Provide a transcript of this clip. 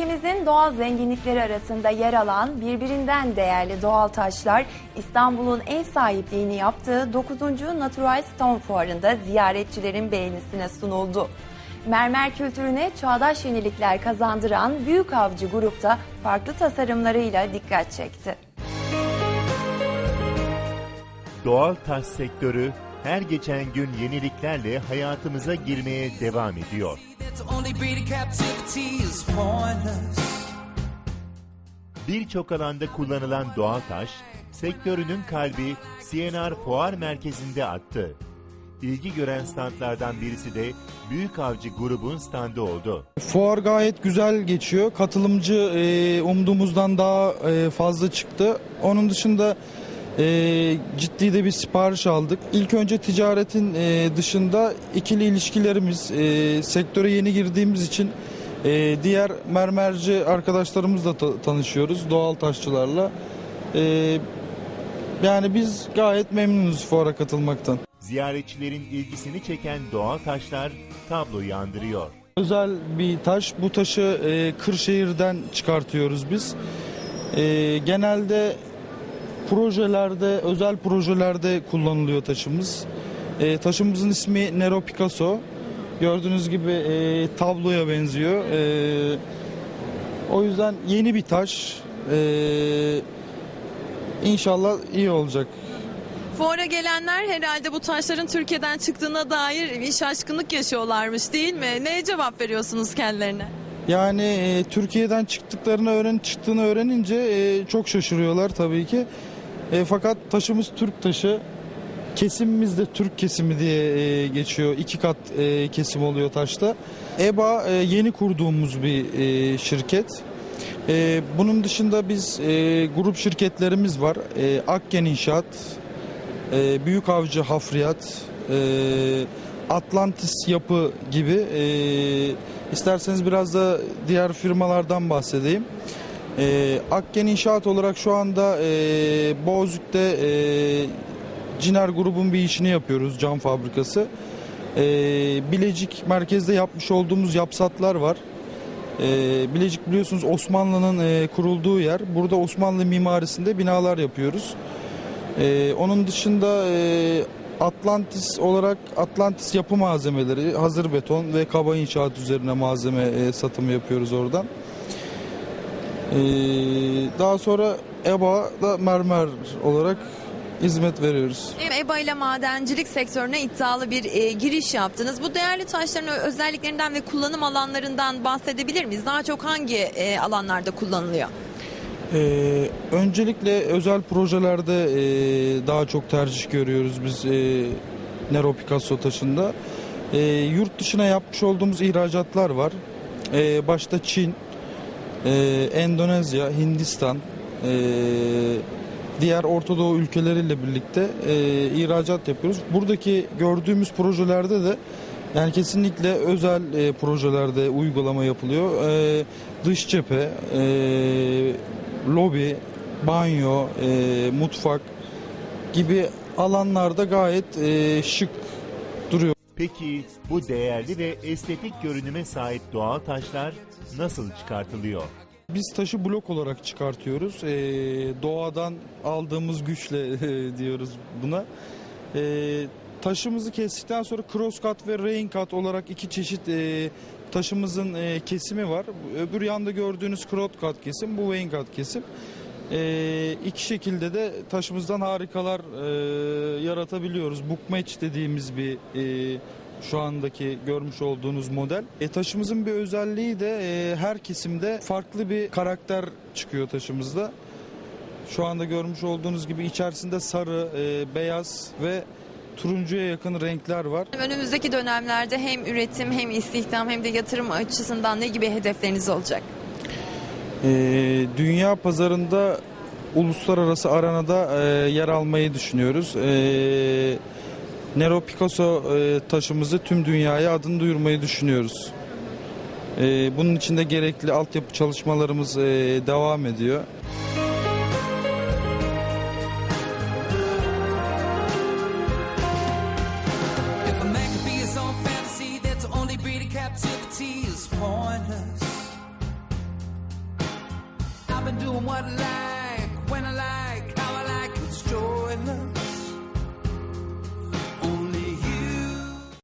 Ülkemizin doğal zenginlikleri arasında yer alan birbirinden değerli doğal taşlar İstanbul'un ev sahipliğini yaptığı 9. Natural Stone Fuarı'nda ziyaretçilerin beğenisine sunuldu. Mermer kültürüne çağdaş yenilikler kazandıran Büyük Avcı grupta farklı tasarımlarıyla dikkat çekti. Doğal taş sektörü her geçen gün yeniliklerle hayatımıza girmeye devam ediyor. That only breed captivity is pointless. Birçok alanda kullanılan doğal taş, sektörünün kalbi CNR Fuar Merkezi'nde attı. İlgi gören standlardan birisi de Büyük Avcı grubun standı oldu. Fuar gayet güzel geçiyor. Katılımcı e, umduğumuzdan daha e, fazla çıktı. Onun dışında e, ciddi de bir sipariş aldık. İlk önce ticaretin e, dışında ikili ilişkilerimiz, e, sektöre yeni girdiğimiz için e, diğer mermerci arkadaşlarımızla ta- tanışıyoruz, doğal taşçılarla. E, yani biz gayet memnunuz fuara katılmaktan. Ziyaretçilerin ilgisini çeken doğal taşlar tabloyu andırıyor. Özel bir taş. Bu taşı e, Kırşehir'den çıkartıyoruz biz. E, genelde projelerde, özel projelerde kullanılıyor taşımız. E, taşımızın ismi Nero Picasso. Gördüğünüz gibi e, tabloya benziyor. E, o yüzden yeni bir taş. E, inşallah iyi olacak. Fuara gelenler herhalde bu taşların Türkiye'den çıktığına dair bir şaşkınlık yaşıyorlarmış değil mi? Neye cevap veriyorsunuz kendilerine? Yani e, Türkiye'den çıktıklarını öğren çıktığını öğrenince e, çok şaşırıyorlar tabii ki. E, fakat taşımız Türk taşı. Kesimimiz de Türk kesimi diye e, geçiyor. İki kat e, kesim oluyor taşta. EBA e, yeni kurduğumuz bir e, şirket. E, bunun dışında biz e, grup şirketlerimiz var. E, Akken İnşaat, e, Büyük Avcı Hafriyat, e, Atlantis Yapı gibi. E, isterseniz biraz da diğer firmalardan bahsedeyim. E, Akken İnşaat olarak şu anda e, Boğazük'te e, Ciner grubun bir işini yapıyoruz cam fabrikası. E, Bilecik merkezde yapmış olduğumuz yapsatlar var. E, Bilecik biliyorsunuz Osmanlı'nın e, kurulduğu yer. Burada Osmanlı mimarisinde binalar yapıyoruz. Ee, onun dışında e, Atlantis olarak Atlantis yapı malzemeleri, hazır beton ve kaba inşaat üzerine malzeme e, satımı yapıyoruz oradan. Ee, daha sonra EBA'da mermer olarak hizmet veriyoruz. EBA ile madencilik sektörüne iddialı bir e, giriş yaptınız. Bu değerli taşların özelliklerinden ve kullanım alanlarından bahsedebilir miyiz? Daha çok hangi e, alanlarda kullanılıyor? Ee, öncelikle özel projelerde e, daha çok tercih görüyoruz biz e, Nero Picasso taşında. E, yurt dışına yapmış olduğumuz ihracatlar var. E, başta Çin, e, Endonezya, Hindistan, e, diğer Orta Doğu ülkeleriyle birlikte e, ihracat yapıyoruz. Buradaki gördüğümüz projelerde de yani kesinlikle özel e, projelerde uygulama yapılıyor. E, dış cephe, e, lobi, banyo, e, mutfak gibi alanlarda gayet e, şık. Peki bu değerli ve estetik görünüme sahip doğal taşlar nasıl çıkartılıyor? Biz taşı blok olarak çıkartıyoruz. E, doğadan aldığımız güçle e, diyoruz buna. E, taşımızı kestikten sonra cross cut ve rain cut olarak iki çeşit e, taşımızın e, kesimi var. Öbür yanda gördüğünüz cross cut kesim, bu rain cut kesim. E, iki şekilde de taşımızdan harikalar e, yaratabiliyoruz. Book match dediğimiz bir e, şu andaki görmüş olduğunuz model. E, taşımızın bir özelliği de e, her kesimde farklı bir karakter çıkıyor taşımızda. Şu anda görmüş olduğunuz gibi içerisinde sarı, e, beyaz ve turuncuya yakın renkler var. Önümüzdeki dönemlerde hem üretim hem istihdam hem de yatırım açısından ne gibi hedefleriniz olacak? E, dünya pazarında uluslararası arenada e, yer almayı düşünüyoruz. E, Nero Picasso e, taşımızı tüm dünyaya adını duyurmayı düşünüyoruz. E, bunun için de gerekli altyapı çalışmalarımız e, devam ediyor. Doing what I like, when I like, how I like, it's joy, and love.